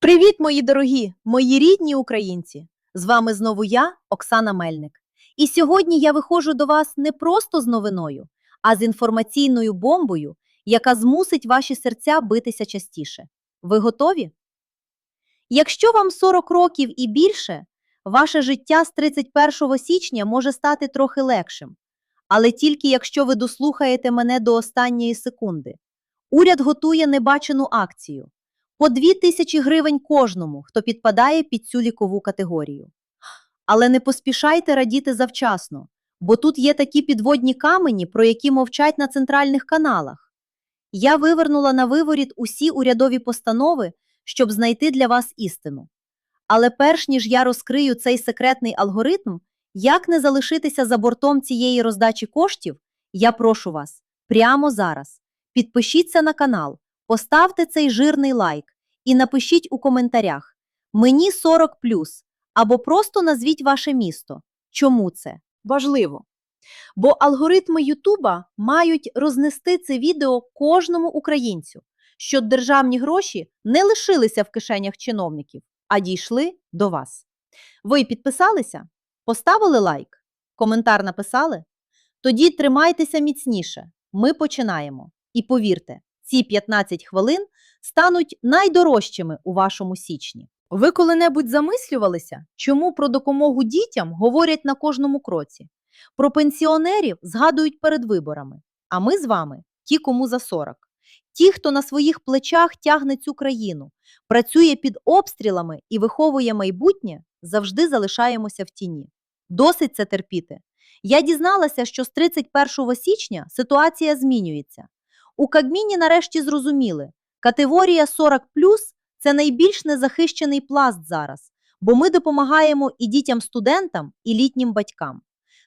Привіт, мої дорогі, мої рідні українці! З вами знову я, Оксана Мельник. І сьогодні я виходжу до вас не просто з новиною, а з інформаційною бомбою, яка змусить ваші серця битися частіше. Ви готові? Якщо вам 40 років і більше, ваше життя з 31 січня може стати трохи легшим. Але тільки якщо ви дослухаєте мене до останньої секунди. Уряд готує небачену акцію по 2 тисячі гривень кожному, хто підпадає під цю лікову категорію. Але не поспішайте радіти завчасно, бо тут є такі підводні камені, про які мовчать на центральних каналах. Я вивернула на виворіт усі урядові постанови, щоб знайти для вас істину. Але перш ніж я розкрию цей секретний алгоритм, як не залишитися за бортом цієї роздачі коштів, я прошу вас прямо зараз. Підпишіться на канал, поставте цей жирний лайк і напишіть у коментарях Мені 40 або просто назвіть ваше місто. Чому це? Важливо. Бо алгоритми Ютуба мають рознести це відео кожному українцю, щоб державні гроші не лишилися в кишенях чиновників, а дійшли до вас. Ви підписалися? Поставили лайк? Коментар написали? Тоді тримайтеся міцніше. Ми починаємо. І повірте, ці 15 хвилин стануть найдорожчими у вашому січні. Ви коли-небудь замислювалися, чому про допомогу дітям говорять на кожному кроці? Про пенсіонерів згадують перед виборами. А ми з вами ті, кому за 40. Ті, хто на своїх плечах тягне цю країну, працює під обстрілами і виховує майбутнє, завжди залишаємося в тіні. Досить це терпіти. Я дізналася, що з 31 січня ситуація змінюється. У Кабміні нарешті зрозуміли, категорія 40 це найбільш незахищений пласт зараз, бо ми допомагаємо і дітям-студентам, і літнім батькам.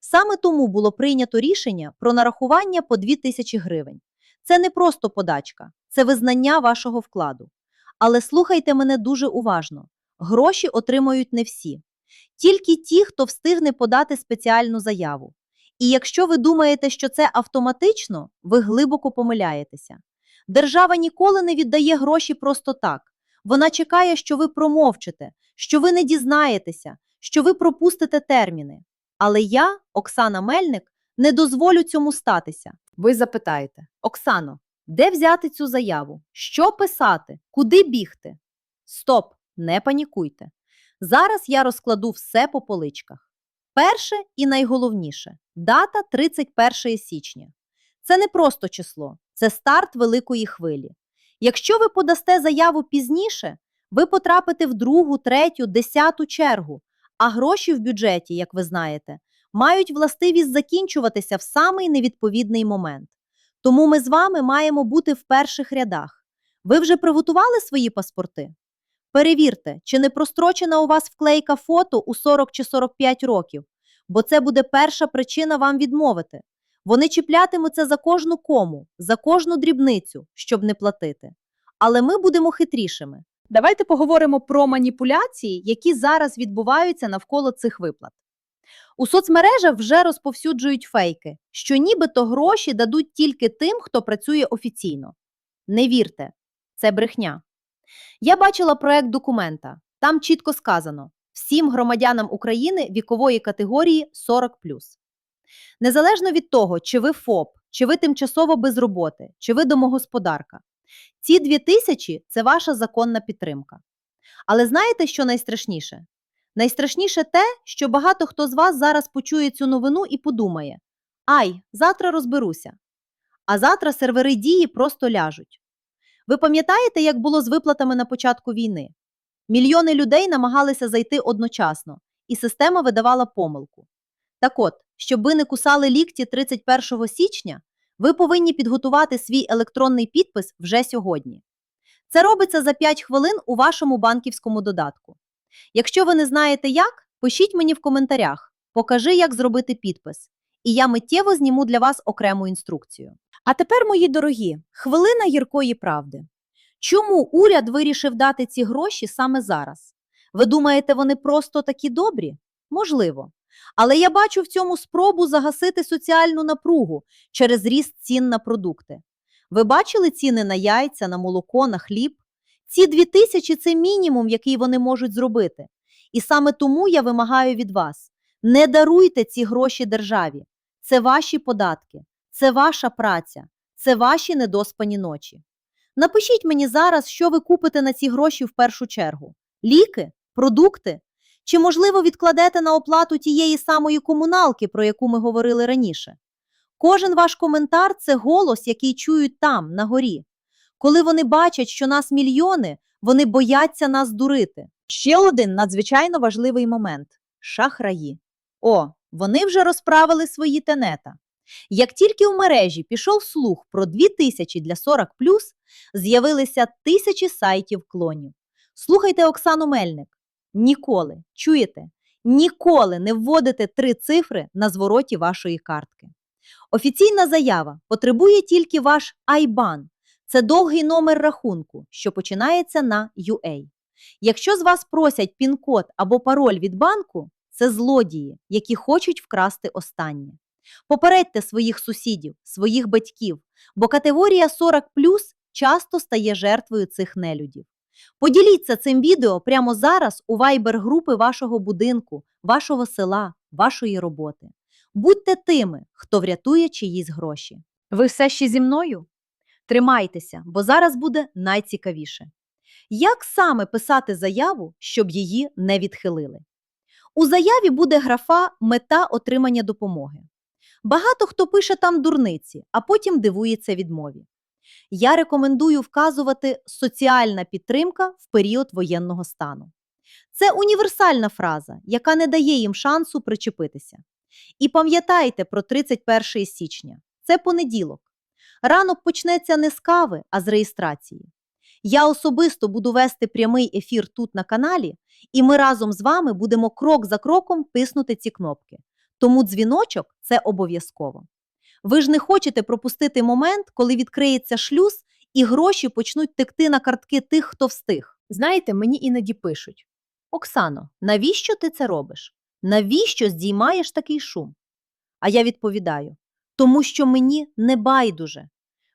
Саме тому було прийнято рішення про нарахування по 2 тисячі гривень. Це не просто подачка, це визнання вашого вкладу. Але слухайте мене дуже уважно: гроші отримують не всі, тільки ті, хто встигне подати спеціальну заяву. І якщо ви думаєте, що це автоматично, ви глибоко помиляєтеся. Держава ніколи не віддає гроші просто так. Вона чекає, що ви промовчите, що ви не дізнаєтеся, що ви пропустите терміни. Але я, Оксана Мельник, не дозволю цьому статися. Ви запитаєте: Оксано, де взяти цю заяву? Що писати? Куди бігти? Стоп, не панікуйте. Зараз я розкладу все по поличках. Перше і найголовніше дата 31 січня. Це не просто число, це старт великої хвилі. Якщо ви подасте заяву пізніше, ви потрапите в другу, третю, десяту чергу, а гроші в бюджеті, як ви знаєте, мають властивість закінчуватися в самий невідповідний момент. Тому ми з вами маємо бути в перших рядах. Ви вже приготували свої паспорти? Перевірте, чи не прострочена у вас вклейка фото у 40 чи 45 років, бо це буде перша причина вам відмовити. Вони чіплятимуться за кожну кому, за кожну дрібницю, щоб не платити. Але ми будемо хитрішими. Давайте поговоримо про маніпуляції, які зараз відбуваються навколо цих виплат. У соцмережах вже розповсюджують фейки, що нібито гроші дадуть тільки тим, хто працює офіційно. Не вірте, це брехня. Я бачила проект документа. Там чітко сказано: всім громадянам України вікової категорії 40 Незалежно від того, чи ви ФОП, чи ви тимчасово без роботи, чи ви домогосподарка. Ці дві тисячі це ваша законна підтримка. Але знаєте, що найстрашніше? Найстрашніше те, що багато хто з вас зараз почує цю новину і подумає: Ай, завтра розберуся. А завтра сервери дії просто ляжуть. Ви пам'ятаєте, як було з виплатами на початку війни? Мільйони людей намагалися зайти одночасно, і система видавала помилку. Так от, щоб ви не кусали лікті 31 січня, ви повинні підготувати свій електронний підпис вже сьогодні. Це робиться за 5 хвилин у вашому банківському додатку. Якщо ви не знаєте як, пишіть мені в коментарях, покажи, як зробити підпис, і я миттєво зніму для вас окрему інструкцію. А тепер, мої дорогі, хвилина гіркої правди. Чому уряд вирішив дати ці гроші саме зараз? Ви думаєте, вони просто такі добрі? Можливо. Але я бачу в цьому спробу загасити соціальну напругу через ріст цін на продукти. Ви бачили ціни на яйця, на молоко, на хліб? Ці 2 тисячі – це мінімум, який вони можуть зробити. І саме тому я вимагаю від вас, не даруйте ці гроші державі. Це ваші податки, це ваша праця, це ваші недоспані ночі. Напишіть мені зараз, що ви купите на ці гроші в першу чергу: ліки, продукти, чи, можливо, відкладете на оплату тієї самої комуналки, про яку ми говорили раніше. Кожен ваш коментар це голос, який чують там, на горі. Коли вони бачать, що нас мільйони, вони бояться нас дурити. Ще один надзвичайно важливий момент шахраї. О, вони вже розправили свої тенета. Як тільки в мережі пішов слух про 2000 для 40+, з'явилися тисячі сайтів клонів. Слухайте Оксану Мельник. Ніколи, чуєте, ніколи не вводите три цифри на звороті вашої картки. Офіційна заява потребує тільки ваш IBAN. Це довгий номер рахунку, що починається на UA. Якщо з вас просять пін-код або пароль від банку, це злодії, які хочуть вкрасти останнє. Попередьте своїх сусідів, своїх батьків, бо категорія 40 часто стає жертвою цих нелюдів. Поділіться цим відео прямо зараз у вайбер-групи вашого будинку, вашого села, вашої роботи. Будьте тими, хто врятує чиїсь гроші. Ви все ще зі мною? Тримайтеся, бо зараз буде найцікавіше. Як саме писати заяву, щоб її не відхилили? У заяві буде графа Мета отримання допомоги. Багато хто пише там дурниці, а потім дивується відмові. Я рекомендую вказувати соціальна підтримка в період воєнного стану. Це універсальна фраза, яка не дає їм шансу причепитися. І пам'ятайте про 31 січня це понеділок. Ранок почнеться не з кави, а з реєстрації. Я особисто буду вести прямий ефір тут на каналі, і ми разом з вами будемо крок за кроком тиснути ці кнопки. Тому дзвіночок це обов'язково. Ви ж не хочете пропустити момент, коли відкриється шлюз і гроші почнуть текти на картки тих, хто встиг. Знаєте, мені іноді пишуть: Оксано, навіщо ти це робиш? Навіщо здіймаєш такий шум? А я відповідаю: тому що мені не байдуже.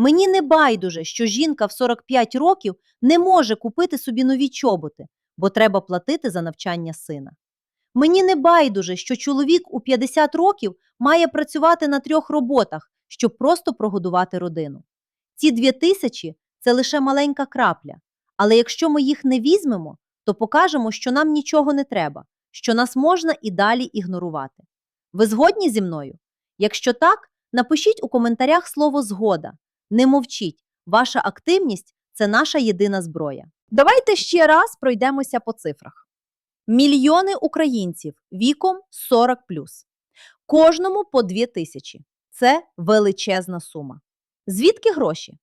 Мені не байдуже, що жінка в 45 років не може купити собі нові чоботи, бо треба платити за навчання сина. Мені не байдуже, що чоловік у 50 років має працювати на трьох роботах, щоб просто прогодувати родину. Ці дві тисячі це лише маленька крапля. Але якщо ми їх не візьмемо, то покажемо, що нам нічого не треба, що нас можна і далі ігнорувати. Ви згодні зі мною? Якщо так, напишіть у коментарях слово згода. Не мовчіть, ваша активність це наша єдина зброя. Давайте ще раз пройдемося по цифрах. Мільйони українців віком 40 Кожному по 2 тисячі. Це величезна сума. Звідки гроші?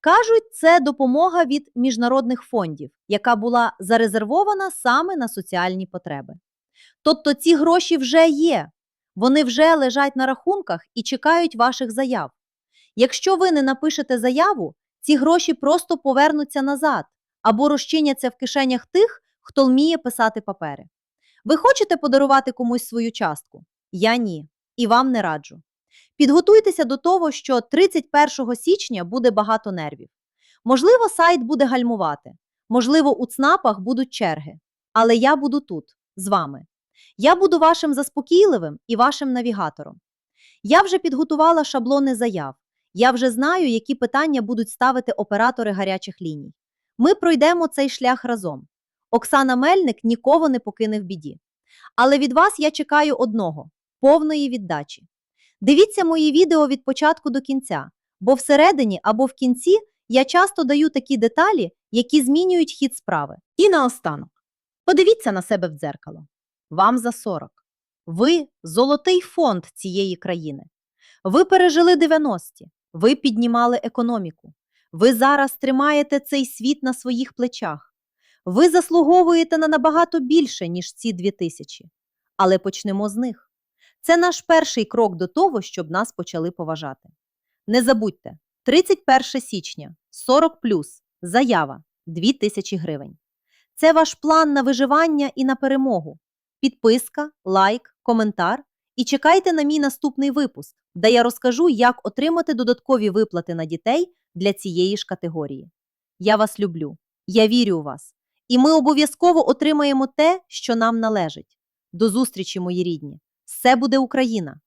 Кажуть, це допомога від міжнародних фондів, яка була зарезервована саме на соціальні потреби. Тобто ці гроші вже є, вони вже лежать на рахунках і чекають ваших заяв. Якщо ви не напишете заяву, ці гроші просто повернуться назад або розчиняться в кишенях тих, хто вміє писати папери. Ви хочете подарувати комусь свою частку? Я ні, і вам не раджу. Підготуйтеся до того, що 31 січня буде багато нервів. Можливо, сайт буде гальмувати, можливо, у ЦНАПах будуть черги. Але я буду тут, з вами. Я буду вашим заспокійливим і вашим навігатором. Я вже підготувала шаблони заяв. Я вже знаю, які питання будуть ставити оператори гарячих ліній. Ми пройдемо цей шлях разом. Оксана Мельник нікого не покине в біді. Але від вас я чекаю одного повної віддачі. Дивіться мої відео від початку до кінця, бо всередині або в кінці я часто даю такі деталі, які змінюють хід справи. І наостанок. Подивіться на себе в дзеркало. Вам за 40. Ви золотий фонд цієї країни. Ви пережили 90-ті, ви піднімали економіку. Ви зараз тримаєте цей світ на своїх плечах. Ви заслуговуєте на набагато більше, ніж ці дві тисячі. Але почнемо з них. Це наш перший крок до того, щоб нас почали поважати. Не забудьте, 31 січня, 40 заява 2000 гривень. Це ваш план на виживання і на перемогу. Підписка, лайк, коментар. І чекайте на мій наступний випуск, де я розкажу, як отримати додаткові виплати на дітей для цієї ж категорії. Я вас люблю Я вірю у вас. І ми обов'язково отримаємо те, що нам належить. До зустрічі, мої рідні! Все буде Україна!